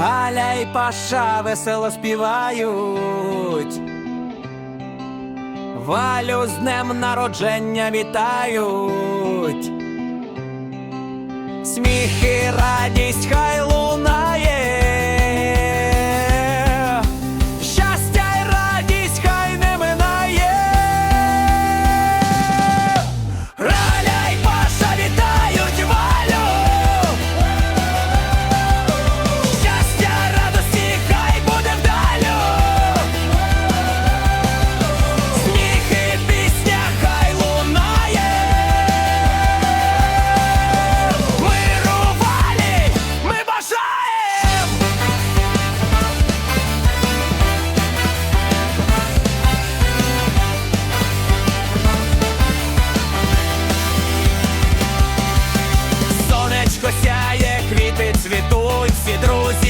Галя і паша весело співають, валю з днем народження вітають, сміхи і всі друзі.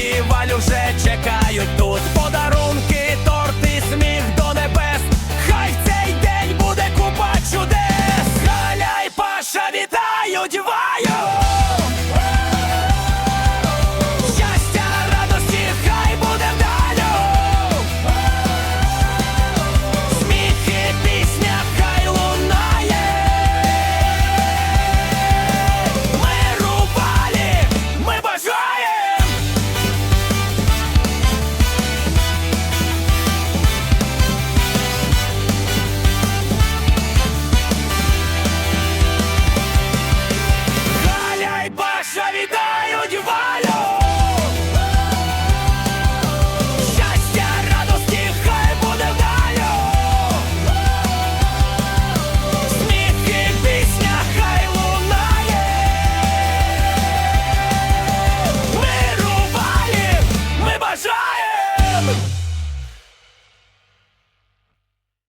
Thank you.